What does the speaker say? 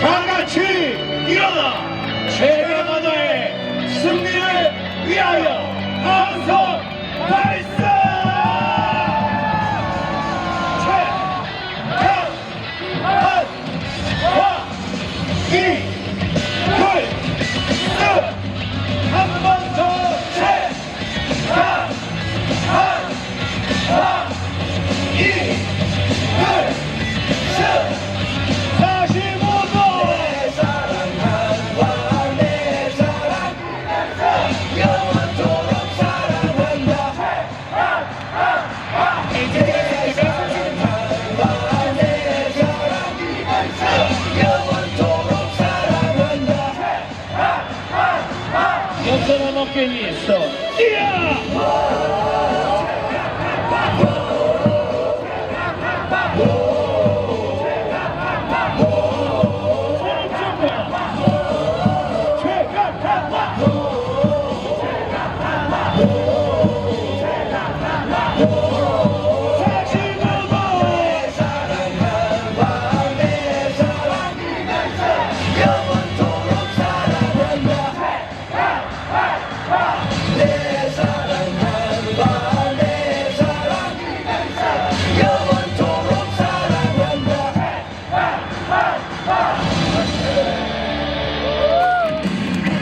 다 같이 일어나! 최강하자의 non sono nocche in misto. Yeah!